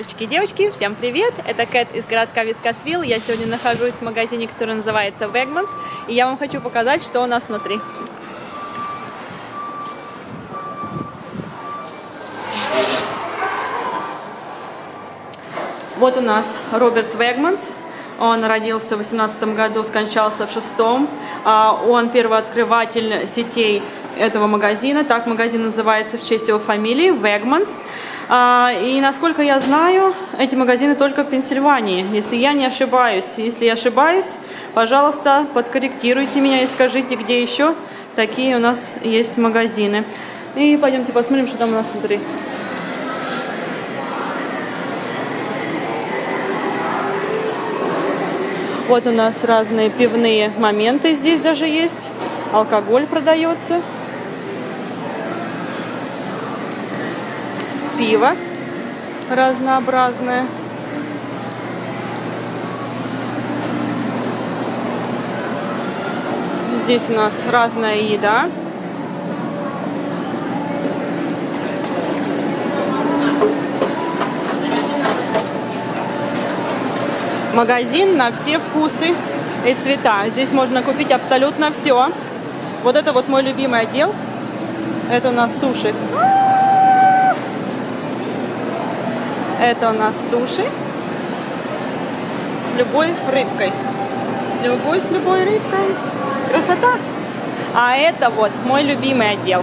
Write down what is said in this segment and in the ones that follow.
Мальчики и девочки, всем привет! Это Кэт из городка Вискасвилл. Я сегодня нахожусь в магазине, который называется Wegmans. И я вам хочу показать, что у нас внутри. Вот у нас Роберт Вегманс. Он родился в 18 году, скончался в шестом. А, Он первооткрыватель сетей этого магазина. Так магазин называется в честь его фамилии Вегманс. А, И насколько я знаю, эти магазины только в Пенсильвании, если я не ошибаюсь. Если я ошибаюсь, пожалуйста, подкорректируйте меня и скажите, где еще такие у нас есть магазины. И пойдемте посмотрим, что там у нас внутри. Вот у нас разные пивные моменты здесь даже есть. Алкоголь продается. Пиво разнообразное. Здесь у нас разная еда. Магазин на все вкусы и цвета. Здесь можно купить абсолютно все. Вот это вот мой любимый отдел. Это у нас суши. Это у нас суши с любой рыбкой. С любой, с любой рыбкой. Красота. А это вот мой любимый отдел.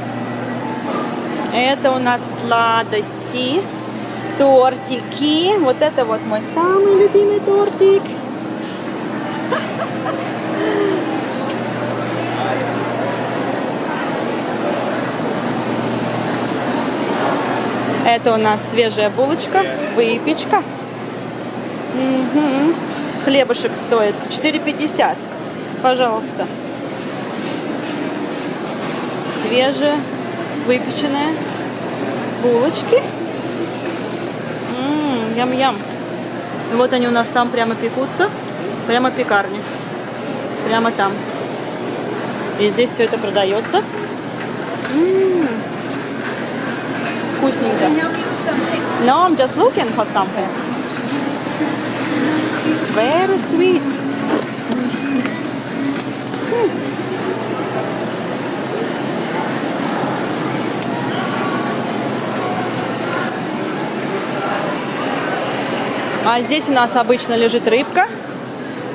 Это у нас сладости, тортики. Вот это вот мой самый любимый тортик. Это у нас свежая булочка, выпечка. Мгм. Хлебушек стоит 4,50. Пожалуйста. Свежие, выпеченные булочки. М, Ям-ям. Вот они у нас там прямо пекутся. Прямо пекарни. Прямо там. И здесь все это продается. М, Вкусненько. Can Something? No, I'm just looking for something. It's very sweet. Hmm. А здесь у нас обычно лежит рыбка.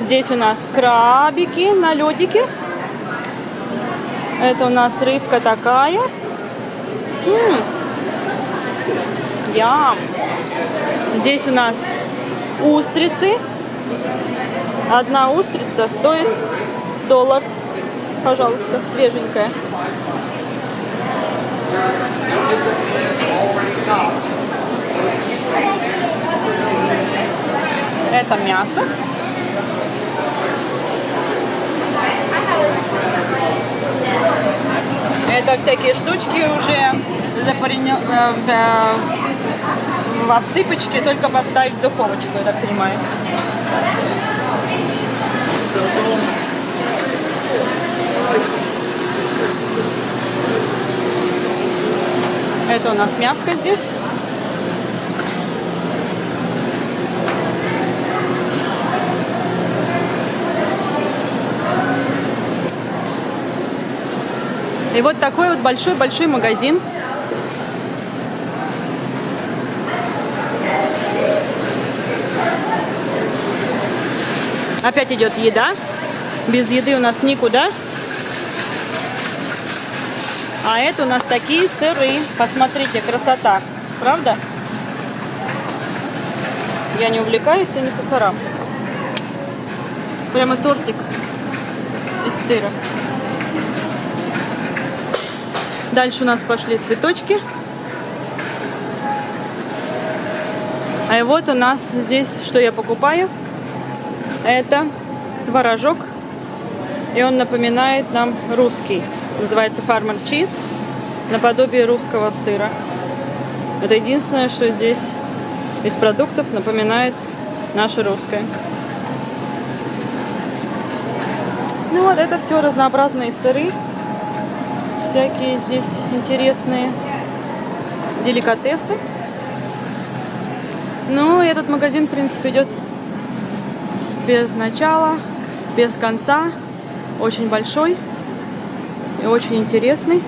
Здесь у нас крабики на ледике. Это у нас рыбка такая. М, Ям. Здесь у нас устрицы. Одна устрица стоит доллар. Пожалуйста, свеженькая. Это мясо. Это всякие штучки уже запарено- э, в, обсыпочке, только поставить в духовочку, я так понимаю. Это у нас мяско здесь. И вот такой вот большой-большой магазин. Опять идет еда. Без еды у нас никуда. А это у нас такие сыры. Посмотрите, красота. Правда? Я не увлекаюсь, я не по сырам. Прямо тортик из сыра. Дальше у нас пошли цветочки. А и вот у нас здесь, что я покупаю. Это творожок. И он напоминает нам русский. Называется Farmer Cheese. Наподобие русского сыра. Это единственное, что здесь из продуктов напоминает наше русское. Ну вот это все разнообразные сыры всякие здесь интересные деликатесы. Ну этот магазин, в принципе, идет без начала, без конца. Очень большой и очень интересный.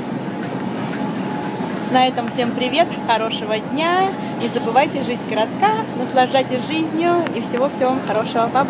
На этом всем привет, хорошего дня. Не забывайте, жизнь коротка, наслаждайтесь жизнью и всего-всего вам хорошего. Бай-бай.